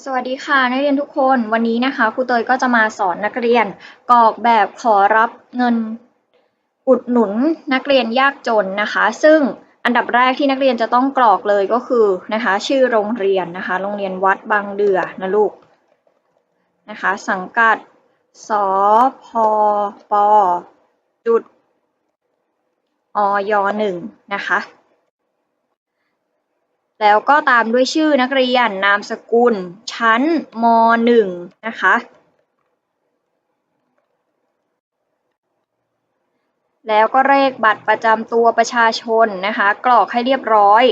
สวัสดีค่ะ นักเรียนทุกคนวันนี้นะคะครูเตยก็จะมาสอนนักเรียนกรอกแบบขอรับเงินอุดหนุนนักเรียนยากจนนะคะ ซึ่งอันดับแรกที่นักเรียนจะต้องกรอกเลยก็คือนะคะ ชื่อโรงเรียนนะคะ โรงเรียนวัดบางเดือนะลูกนะคะ สังกัดสพปจุดอยหนึ่งนะคะ แล้วก็ตามด้วยชื่อนักเรียน นามสกุล ชั้น ม .1 นะคะ แล้วก็เลขบัตรประจำตัวประชาชนนะคะ กรอกให้เรียบร้อย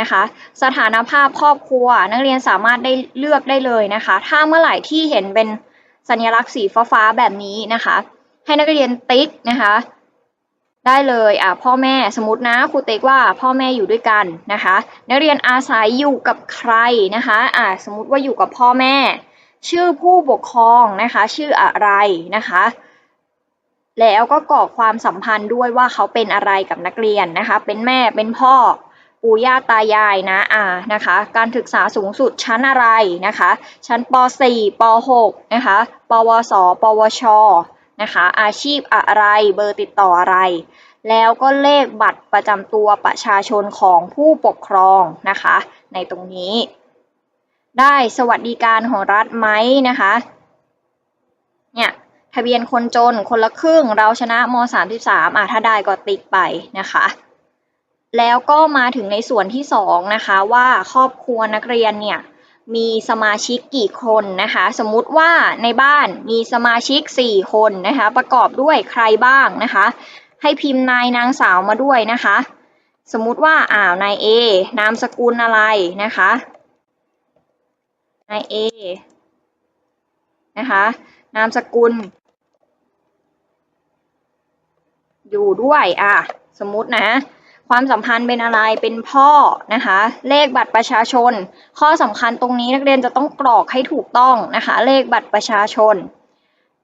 นะคะ สถานภาพครอบครัว นักเรียนสามารถได้เลือกได้เลยนะคะ ถ้าเมื่อไหร่ที่เห็นเป็นสัญลักษณ์สีฟ้าๆแบบนี้นะคะ ให้นักเรียนติ๊กนะคะ ได้เลยอะพ่อแม่สมมตินะครูเต็กว่าพ่อแม่อยู่ด้วยกันนะคะนักเรียนอาศัยอยู่กับใครนะคะอะสมมติว่าอยู่กับพ่อแม่ ชื่อผู้ปกครองนะคะชื่ออะไรนะคะแล้วก็กรอกความสัมพันธ์ด้วยว่าเขาเป็นอะไรกับนักเรียนนะคะ เป็นแม่เป็นพ่อปู่ย่าตายายนะอ่านะคะ การศึกษาสูงสุดชั้นอะไรนะคะ ชั้นป .4 ป .6 นะคะ ปวส ปวช นะคะ อาชีพอะไรเบอร์ติดต่ออะไร แล้วก็เลขบัตรประจำตัวประชาชนของผู้ปกครองนะคะ ในตรงนี้ ได้สวัสดิการของรัฐไหมนะคะเนี่ยทะเบียนคนจนคนละครึ่งเราชนะม .33 อะถ้าได้ก็ติ๊กไปนะคะแล้วก็มาถึงในส่วนที่สองนะคะว่าครอบครัวนักเรียนเนี่ย มีสมาชิกกี่คนนะคะ สมมุติว่าในบ้านมีสมาชิก 4 คนนะคะ ประกอบด้วยใครบ้างนะคะ ให้พิมพ์นายนางสาวมาด้วยนะคะ สมมุติว่าอ่าวนายเอนามสกุลอะไรนะคะนายเอนะคะนามสกุล อยู่ด้วยอะสมมุตินะ ความสัมพันธ์เป็นอะไรเป็นพ่อนะคะ เลขบัตรประชาชน ข้อสำคัญตรงนี้นักเรียนจะต้องกรอกให้ถูกต้องนะคะ เลขบัตรประชาชน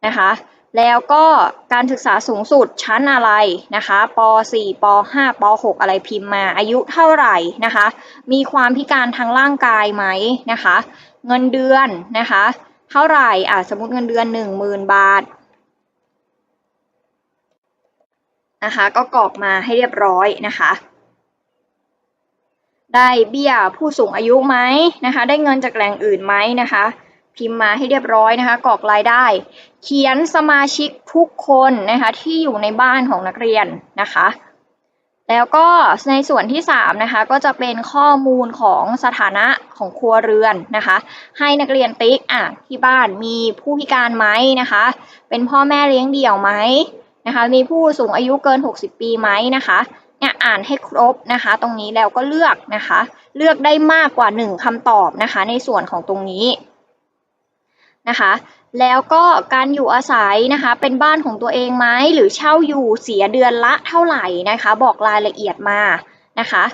นะคะ แล้วก็การศึกษาสูงสุดชั้นอะไรนะคะป .4 ป .5 ป .6 อะไรพิมพ์มา อายุเท่าไหร่นะคะ มีความพิการทางร่างกายไหมนะคะ เงินเดือนนะคะ เท่าไหร่อะสมมติเงินเดือน 10,000 บาท นะคะ ก็กรอกมาให้เรียบร้อยนะคะ ได้เบี้ยผู้สูงอายุไหมนะคะ ได้เงินจากแหล่งอื่นไหมนะคะ พิมพ์มาให้เรียบร้อยนะคะกรอกรายได้ เขียนสมาชิกทุกคนนะคะที่อยู่ในบ้านของนักเรียนนะคะแล้วก็ในส่วนที่3นะคะก็จะเป็นข้อมูลของสถานะของครัวเรือนนะคะ ให้นักเรียนติ๊กอะที่บ้านมีผู้พิการไหมนะคะ เป็นพ่อแม่เลี้ยงเดี่ยวไหม นะคะ มีผู้สูงอายุเกิน 60 ปีไหมนะคะเนี่ยอ่านให้ครบนะคะ ตรงนี้แล้วก็เลือกนะคะ เลือกได้มากกว่า 1คำตอบนะคะ ในส่วนของตรงนี้นะคะ แล้วก็การอยู่อาศัยนะคะ เป็นบ้านของตัวเองไหมหรือเช่าอยู่เสียเดือนละเท่าไหร่นะคะ บอกรายละเอียดมานะคะ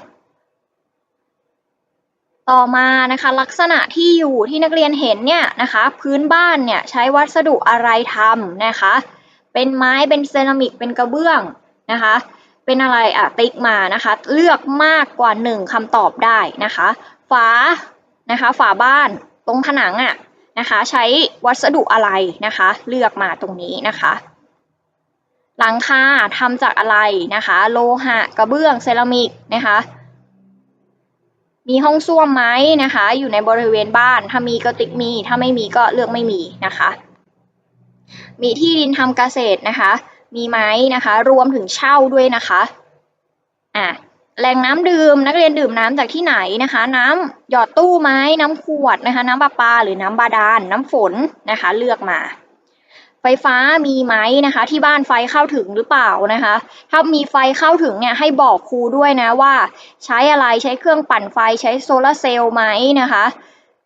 ต่อมานะคะลักษณะที่อยู่ที่นักเรียนเห็นเนี่ยนะคะ พื้นบ้านเนี่ยใช้วัสดุอะไรทำนะคะ เป็นไม้เป็นเซรามิกเป็นกระเบื้องนะคะ เป็นอะไรอะติ๊กมานะคะ เลือกมากกว่าหนึ่งคำตอบได้นะคะ ฝานะคะ ฝาบ้านตรงผนังอะนะคะ ใช้วัสดุอะไรนะคะ เลือกมาตรงนี้นะคะ หลังคาทำจากอะไรนะคะ โลหะกระเบื้องเซรามิกนะคะมีห้องส้วมไหมนะคะ อยู่ในบริเวณบ้าน ถ้ามีก็ติ๊กมี ถ้าไม่มีก็เลือกไม่มีนะคะ มีที่ดินทำเกษตรนะคะ มีไหมนะคะ รวมถึงเช่าด้วยนะคะอะแหล่งน้ำดื่มนักเรียนดื่มน้ำจากที่ไหนนะคะ น้ำหยอดตู้ไหมน้ำขวดนะคะ น้ำประปาหรือน้ำบาดาลน้ำฝนนะคะ เลือกมา ไฟฟ้ามีไหมนะคะ ที่บ้านไฟเข้าถึงหรือเปล่านะคะ ถ้ามีไฟเข้าถึงเนี่ยให้บอกครูด้วยนะว่า ใช้อะไรใช้เครื่องปั่นไฟใช้โซลาเซลล์ไหมนะคะ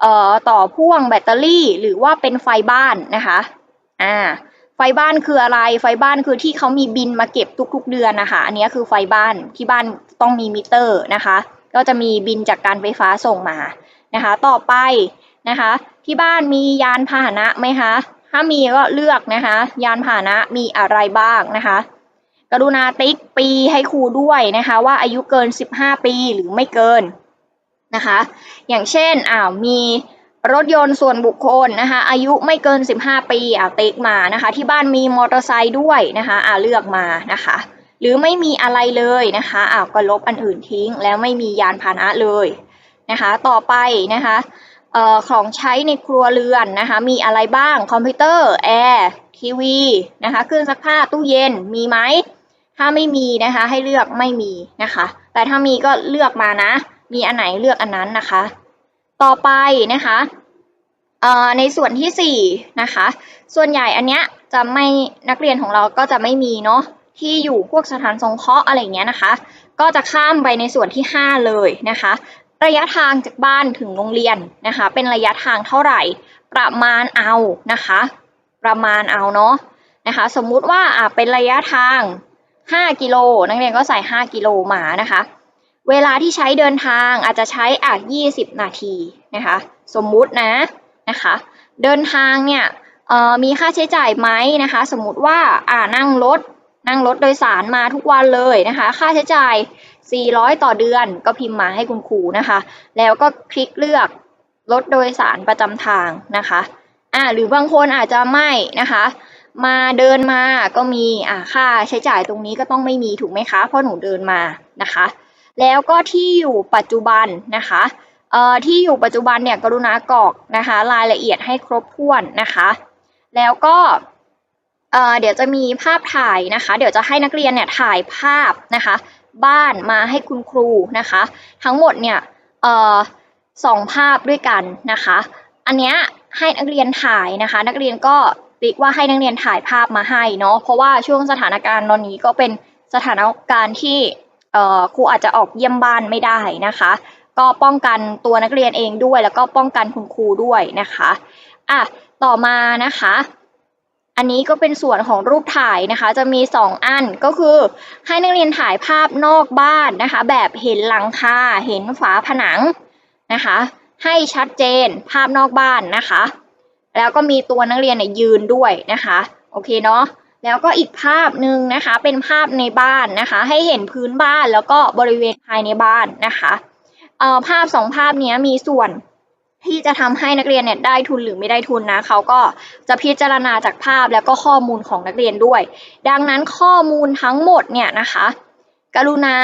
เอ่อต่อพ่วงแบตเตอรี่หรือว่าเป็นไฟบ้านนะคะอ่า ไฟบ้านคืออะไร ไฟบ้านคือที่เขามีบินมาเก็บทุกๆเดือนนะคะ อันนี้คือไฟบ้านที่บ้านต้องมีมิเตอร์นะคะ ก็จะมีบินจากการไฟฟ้าส่งมานะคะ ต่อไปนะคะ ที่บ้านมียานพาหนะไหมคะ ถ้ามีก็เลือกนะคะ ยานพาหนะมีอะไรบ้างนะคะ กรุณาติ๊กปีให้ครูด้วยนะคะ ว่าอายุเกิน 15 ปีหรือไม่เกินนะคะ อย่างเช่นอ้าวมี รถยนต์ส่วนบุคคลนะคะอายุไม่เกิน 15 ปีอะติ๊กมานะคะ ที่บ้านมีมอเตอร์ไซค์ด้วยนะคะอ่าเลือกมานะคะ หรือไม่มีอะไรเลยนะคะอ่าก็ลบอันอื่นทิ้ง แล้วไม่มียานพาหนะเลยนะคะ ต่อไปนะคะเอ่อของใช้ในครัวเรือนนะคะมีอะไรบ้างคอมพิวเตอร์แอร์ทีวีนะคะเครื่องซักผ้าตู้เย็นมีไหมถ้าไม่มีนะคะให้เลือกไม่มีนะคะ แต่ถ้ามีก็เลือกมานะ มีอันไหนเลือกอันนั้นนะคะ ต่อไปนะคะในส่วนที่สี่นะคะ ส่วนใหญ่อันเนี้ยจะไม่นักเรียนของเราก็จะไม่มีเนาะที่อยู่พวกสถานสงเคราะห์อะไรเงี้ยนะคะ ก็จะข้ามไปในส่วนที่ห้าเลยนะคะ ระยะทางจากบ้านถึงโรงเรียนนะคะ เป็นระยะทางเท่าไหร่ ประมาณเอานะคะ ประมาณเอาเนาะนะคะ สมมุติว่าเป็นระยะทาง 5 กิโลนักเรียนก็ใส่ 5 กิโลมานะคะ เวลาที่ใช้เดินทางอาจจะใช้อะ20 นาทีนะคะสมมุตินะนะคะเดินทางเนี่ยเออมีค่าใช้จ่ายไหมนะคะ สมมุติว่าอ่านั่งรถนั่งรถโดยสารมาทุกวันเลยนะคะ ค่าใช้จ่าย 400 ต่อเดือนก็พิมพ์มาให้คุณครูนะคะ แล้วก็คลิกเลือกรถโดยสารประจำทางนะคะอ่าหรือบางคนอาจจะไม่นะคะ มาเดินมาก็มีอ่าค่าใช้จ่ายตรงนี้ก็ต้องไม่มีถูกไหมคะเพราะหนูเดินมานะคะ แล้วก็ที่อยู่ปัจจุบันนะคะเอ่อที่อยู่ปัจจุบันเนี่ยกรุณากรอกนะคะรายละเอียดให้ครบถ้วนนะคะ แล้วก็เอ่อเดี๋ยวจะมีภาพถ่ายนะคะ เดี๋ยวจะให้นักเรียนเนี่ยถ่ายภาพนะคะ บ้านมาให้คุณครูนะคะ ทั้งหมดเนี่ยเอ่อสองภาพด้วยกันนะคะ อันเนี้ยให้นักเรียนถ่ายนะคะ นักเรียนก็ติ๊กว่าให้นักเรียนถ่ายภาพมาให้เนาะเพราะว่าช่วงสถานการณ์ตอนนี้ก็เป็นสถานการณ์ที่ ครูอาจจะออกเยี่ยมบ้านไม่ได้นะคะ ก็ป้องกันตัวนักเรียนเองด้วย แล้วก็ป้องกันคุณครูด้วยนะคะอะต่อมานะคะ อันนี้ก็เป็นส่วนของรูปถ่ายนะคะ จะมี 2 อันก็คือให้นักเรียนถ่ายภาพนอกบ้านนะคะ แบบเห็นหลังคาเห็นฝาผนังนะคะ ให้ชัดเจนภาพนอกบ้านนะคะ แล้วก็มีตัวนักเรียนเนี่ยยืนด้วยนะคะ โอเคเนาะ แล้วก็อีกภาพหนึ่งนะคะ เป็นภาพในบ้านนะคะ ให้เห็นพื้นบ้านแล้วก็บริเวณภายในบ้านนะคะเอ่อภาพสองภาพนี้มีส่วนที่จะทำให้นักเรียนเนี่ยได้ทุนหรือไม่ได้ทุนนะเขาก็จะพิจารณาจากภาพแล้วก็ข้อมูลของนักเรียนด้วย ดังนั้นข้อมูลทั้งหมดเนี่ยนะคะ กรุณา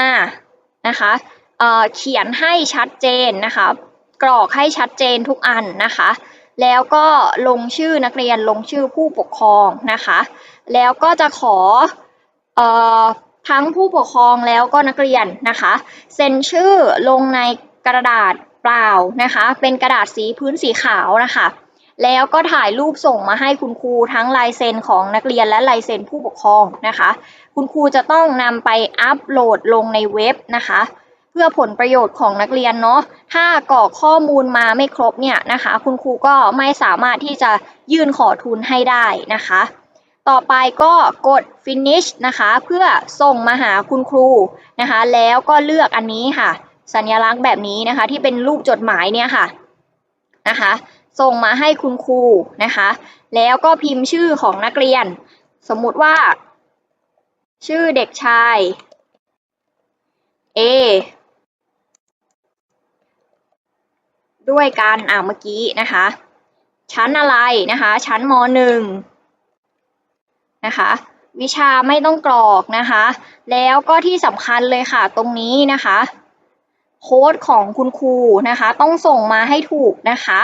นะคะเอ่อเขียนให้ชัดเจนนะคะกรอกให้ชัดเจนทุกอันนะคะ แล้วก็ลงชื่อนักเรียนลงชื่อผู้ปกครองนะคะ แล้วก็จะขอออทั้งผู้ปกครองแล้วก็นักเรียนนะคะเซ็นชื่อลงในกระดาษเปล่านะคะ เป็นกระดาษสีพื้นสีขาวนะคะแล้วก็ถ่ายรูปส่งมาให้คุณครูทั้งลายเซ็นของนักเรียนและลายเซ็นผู้ปกครองนะคะ คุณครูจะต้องนำไปอัปโหลดลงในเว็บนะคะ เพื่อผลประโยชน์ของนักเรียนเนาะถ้ากรอกข้อมูลมาไม่ครบเนี่ยนะคะ คุณครูก็ไม่สามารถที่จะยื่นขอทุนให้ได้นะคะ ต่อไปก็กด finish นะคะ เพื่อส่งมาหาคุณครูนะคะ แล้วก็เลือกอันนี้ค่ะ สัญลักษณ์แบบนี้นะคะ ที่เป็นรูปจดหมายเนี่ยค่ะนะคะ ส่งมาให้คุณครูนะคะ แล้วก็พิมพ์ชื่อของนักเรียน สมมุติว่า ชื่อเด็กชาย A ด้วยกันอ่าเมื่อกี้นะคะ ชั้นอะไรนะคะ ชั้นมหนึ่ง นะคะ วิชาไม่ต้องกรอกนะคะ แล้วก็ที่สำคัญเลยค่ะตรงนี้นะคะ โค้ดของคุณครูนะคะ ต้องส่งมาให้ถูกนะคะ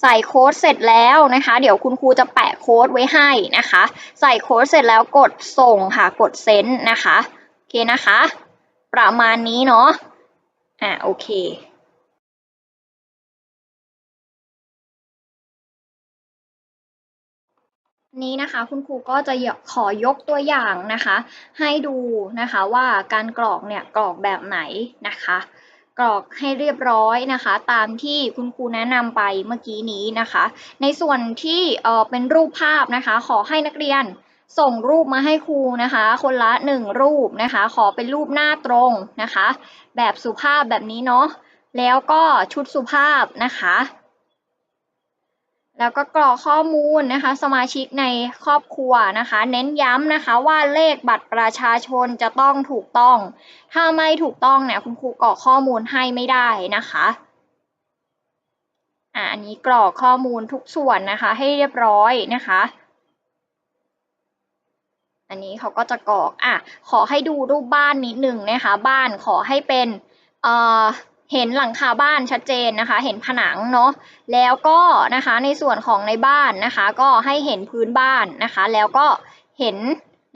ใส่โค้ดเสร็จแล้วนะคะ เดี๋ยวคุณครูจะแปะโค้ดไว้ให้นะคะ ใส่โค้ดเสร็จแล้วกดส่งค่ะกดเซ็นนะคะโอเคนะคะ ประมาณนี้เนาะอ่าโอเค นี้นะคะคุณครูก็จะขอยกตัวอย่างนะคะ ให้ดูนะคะว่าการกรอกเนี่ยกรอกแบบไหนนะคะ กรอกให้เรียบร้อยนะคะ ตามที่คุณครูแนะนำไปเมื่อกี้นี้นะคะ ในส่วนที่เออเป็นรูปภาพนะคะ ขอให้นักเรียนส่งรูปมาให้ครูนะคะ คนละหนึ่งรูปนะคะ ขอเป็นรูปหน้าตรงนะคะ แบบสุภาพแบบนี้เนาะแล้วก็ชุดสุภาพนะคะ แล้วก็กรอกข้อมูลนะคะ สมาชิกในครอบครัวนะคะ เน้นย้ำนะคะว่าเลขบัตรประชาชนจะต้องถูกต้อง ถ้าไม่ถูกต้องเนี่ยคุณครูกรอกข้อมูลให้ไม่ได้นะคะอันนี้กรอกข้อมูลทุกส่วนนะคะ ให้เรียบร้อยนะคะ อันนี้เขาก็จะกรอกอะขอให้ดูรูปบ้านนิดหนึ่งนะคะ บ้านขอให้เป็นเอ่อ เห็นหลังคาบ้านชัดเจนนะคะ เห็นผนังเนาะแล้วก็นะคะในส่วนของในบ้านนะคะ ก็ให้เห็นพื้นบ้านนะคะ แล้วก็เห็น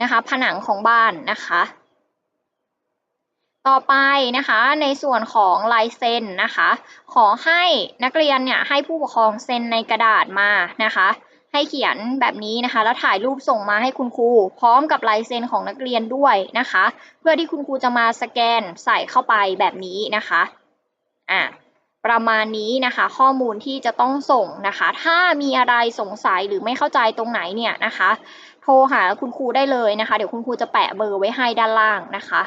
นะคะผนังของบ้านนะคะ ต่อไปนะคะในส่วนของลายเซ็นนะคะ ขอให้นักเรียนเนี่ยให้ผู้ปกครองเซ็นในกระดาษมานะคะให้เขียนแบบนี้นะคะ แล้วถ่ายรูปส่งมาให้คุณครู พร้อมกับลายเซ็นของนักเรียนด้วยนะคะ เพื่อที่คุณครูจะมาสแกนใส่เข้าไปแบบนี้นะคะ อะประมาณนี้นะคะข้อมูลที่จะต้องส่งนะคะ ถ้ามีอะไรสงสัยหรือไม่เข้าใจตรงไหนเนี่ยนะคะ โทรหาคุณครูได้เลยนะคะ เดี๋ยวคุณครูจะแปะเบอร์ไว้ให้ด้านล่างนะคะ